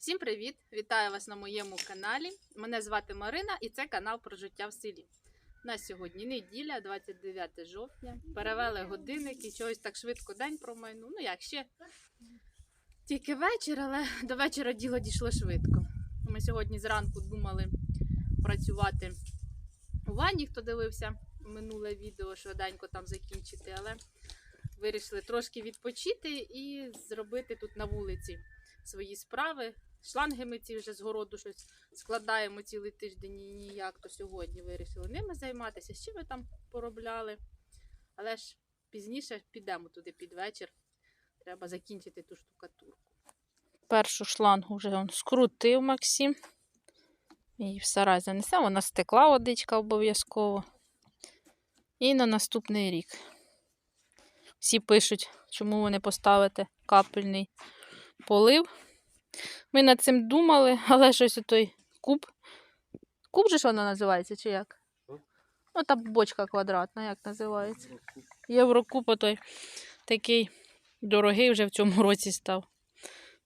Всім привіт! Вітаю вас на моєму каналі. Мене звати Марина і це канал про життя в селі. На сьогодні неділя, 29 жовтня. Перевели годинник і чогось так швидко день промайнув. Ну як ще тільки вечір, але до вечора діло дійшло швидко. Ми сьогодні зранку думали працювати у ванні, хто дивився минуле відео, швиденько там закінчити, але вирішили трошки відпочити і зробити тут на вулиці свої справи. Шланги ми ці вже з городу щось складаємо цілий тиждень і ніяк, то сьогодні вирішили ними займатися. Ще ми там поробляли. Але ж пізніше підемо туди під вечір. Треба закінчити ту штукатурку. Першу шлангу вже он скрутив Максим. І в сарай занесе. Вона стекла водичка обов'язково. І на наступний рік. Всі пишуть, чому ви не поставите капельний полив. Ми над цим думали, але щось той куб. Куб же ж вона називається, чи як? Ну, та бочка квадратна, як називається. Єврокуб той такий дорогий вже в цьому році став.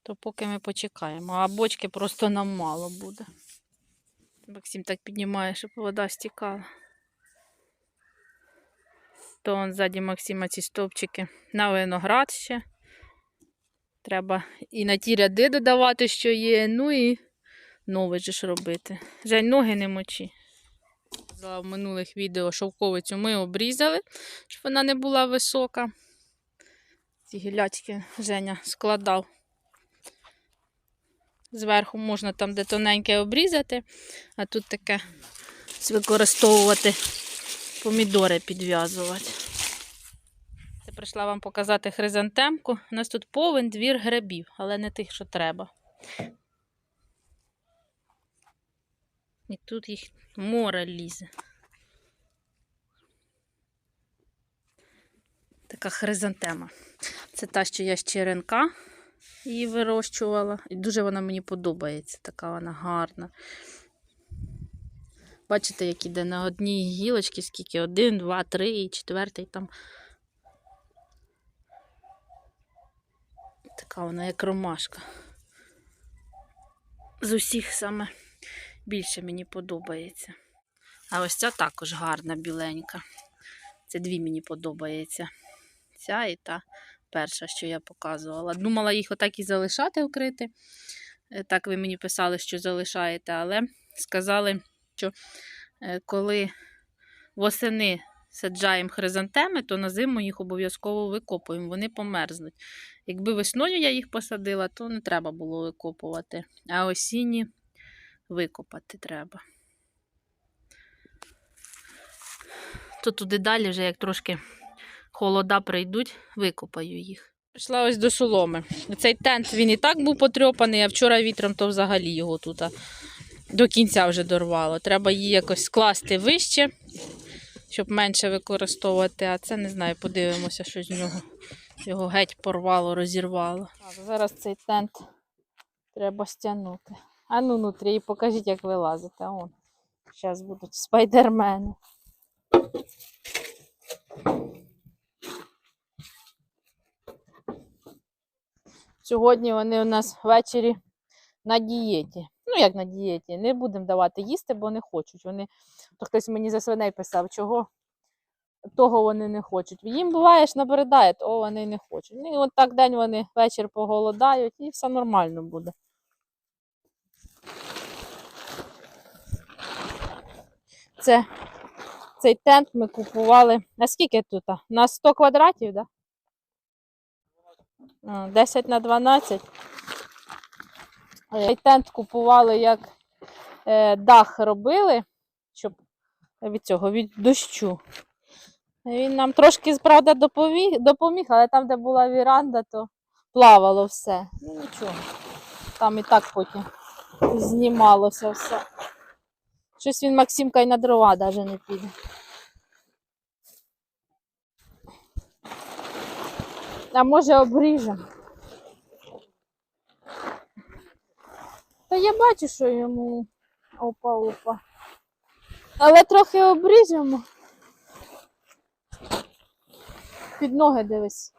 То поки ми почекаємо. А бочки просто нам мало буде. Максим так піднімає, щоб вода стікала. То он ззаді Максима ці стовпчики на виноград ще. Треба і на ті ряди додавати, що є, ну і нове ж робити. Жаль, ноги не мочі. В минулих відео шовковицю ми обрізали, щоб вона не була висока. Ці гілячки Женя складав. Зверху можна там де тоненьке обрізати, а тут таке використовувати помідори підв'язувати. Прийшла вам показати хризантемку. У нас тут повен двір грибів, але не тих, що треба. І тут їх море лізе. Така хризантема. Це та, що я з черенка її вирощувала. І дуже вона мені подобається. Така вона гарна. Бачите, як іде на одній гілочці, скільки? Один, два, три, четвертий там. Така вона як ромашка. З усіх саме більше мені подобається. А ось ця також гарна, біленька. Це дві мені подобається. Ця і та перша, що я показувала. Думала їх отак і залишати вкрити. Е, Так ви мені писали, що залишаєте, але сказали, що е, коли восени саджаємо хризантеми, то на зиму їх обов'язково викопуємо, вони померзнуть. Якби весною я їх посадила, то не треба було викопувати. А осінні викопати треба. То туди далі, вже як трошки холода прийдуть, викопаю їх. Прийшла ось до соломи. Цей тент він і так був потрьопаний, а вчора вітром то взагалі його тут до кінця вже дорвало. Треба її якось скласти вище, щоб менше використовувати. А це не знаю, подивимося, що з нього. Його геть порвало, розірвало. Так, зараз цей тент треба стягнути. А ну внутрі і покажіть, як вилазите. Он. Зараз будуть спайдермени. Сьогодні вони у нас ввечері на дієті. Ну, як на дієті, не будемо давати їсти, бо не хочуть. Вони, то хтось мені за свиней писав, чого того вони не хочуть. Їм буває ж набридає, того вони не хочуть. Ну, і от так день вони вечір поголодають і все нормально буде. Це, цей тент ми купували. А скільки тут? На 100 квадратів, так? Да? 10 на 12. Цей тент купували, як е, дах робили, щоб від цього, від дощу. Він нам трошки, правда, допоміг, допоміг, але там, де була віранда, то плавало все. Ну нічого. Там і так потім знімалося все. Щось він Максимка й на дрова навіть не піде. А може обріжемо. Та я бачу, що йому опа-опа. Але трохи обріжемо. Під ноги дивись.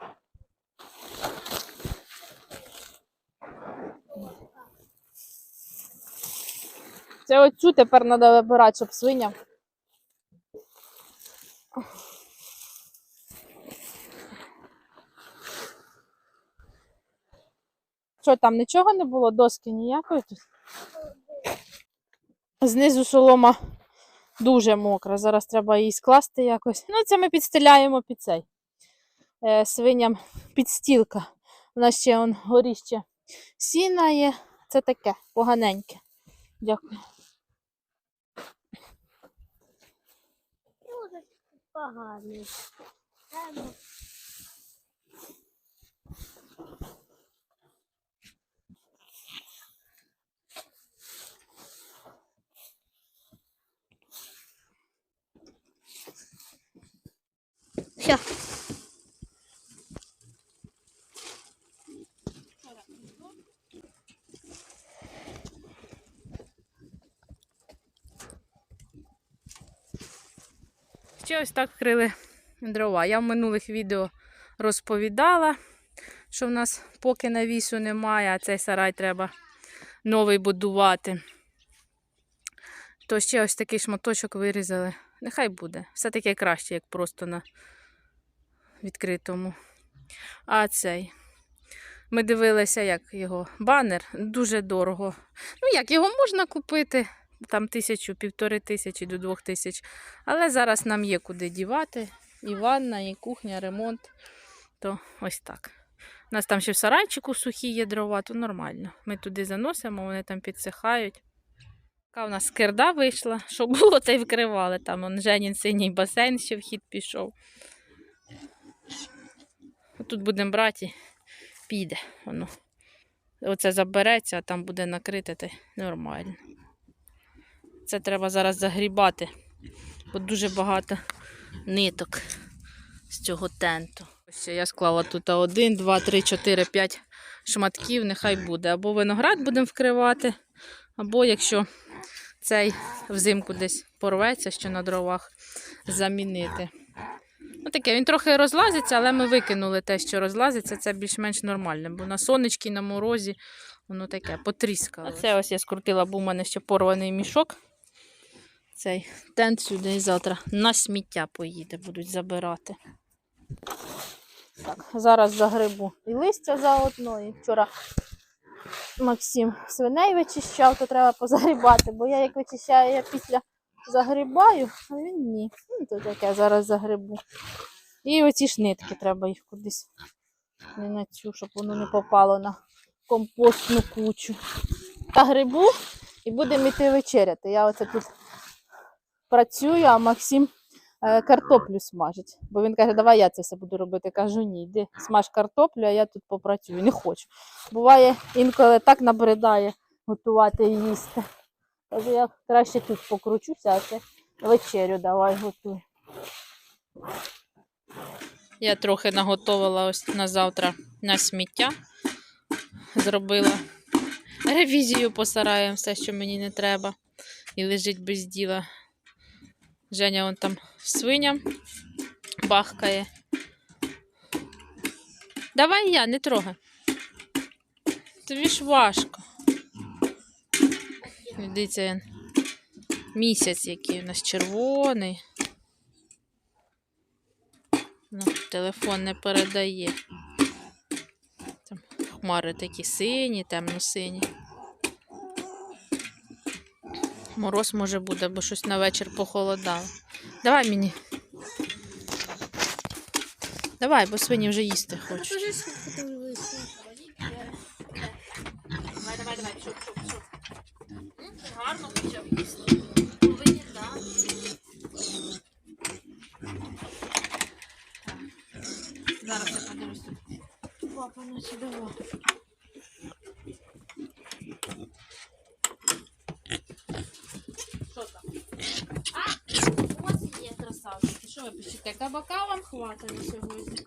Це оцю тепер треба вибирати, щоб свиня. Що там, нічого не було? Доски ніякої тут? Знизу солома дуже мокра. Зараз треба її скласти якось. Ну, це ми підстеляємо під цей. Е, свиням підстілка. У нас ще он горіще сіна є. Це таке поганеньке. Дякую. Поганий. Все. Ще ось так вкрили дрова. Я в минулих відео розповідала, що в нас поки навісу немає, а цей сарай треба новий будувати. То ще ось такий шматочок вирізали. Нехай буде. Все-таки краще, як просто на відкритому. А цей. Ми дивилися, як його банер. Дуже дорого. Ну, як його можна купити? Там тисячу, півтори тисячі до двох тисяч. Але зараз нам є куди дівати. І ванна, і кухня, ремонт. То ось так. У нас там ще в сарайчику сухі є дрова, то нормально. Ми туди заносимо, вони там підсихають. Така у нас скирда вийшла. Що було, те й вкривали. Там он Женін синій басейн ще в хід пішов. Тут будемо брати, піде воно. Оце забереться, а там буде накрите, та нормально. Це треба зараз загрібати, бо дуже багато ниток з цього тенту. Ось я склала тут один, два, три, чотири, п'ять шматків, нехай буде. Або виноград будемо вкривати, або якщо цей взимку десь порветься, що на дровах, замінити. Ну, таке, він трохи розлазиться, але ми викинули те, що розлазиться, це більш-менш нормально, бо на сонечки, на морозі, воно таке потріскало. А це ось я скрутила, бо у мене ще порваний мішок. Цей тент сюди і завтра на сміття поїде, будуть забирати. Так, зараз загрибу і листя заодно. І вчора Максим свиней вичищав, то треба позагрібати, бо я як вичищаю, я після загрібаю, а він ні. Ну, то таке зараз загрибу. І оці ж нитки треба їх кудись. Не на цю, щоб воно не попало на компостну кучу. Та грибу і будемо йти вечеряти. Я оце тут працюю, а Максим е, картоплю смажить. Бо він каже, давай я це все буду робити. Кажу, ні, йди смаж картоплю, а я тут попрацюю. Не хочу. Буває інколи так набридає готувати і їсти. Кажу, я краще тут покручуся, а ти вечерю давай готуй. Я трохи наготовила ось на завтра на сміття. Зробила ревізію по сараям, все, що мені не треба. І лежить без діла. Женя вон там свиня бахкає. Давай я, не трогай. Тобі ж важко. Дивіться, місяць який у нас червоний. Ну, телефон не передає. Там хмари такі сині, темно-сині. Мороз може буде, бо щось на вечір похолодало. Давай мені. Давай, бо свині вже їсти хочуть. Гарно почав їсти. Повинні, так. Зараз я подивлюсь тут. Папа на сюди. Що там? А, ось є красавчики. Що ви пишете? Кабака вам хватає сьогодні?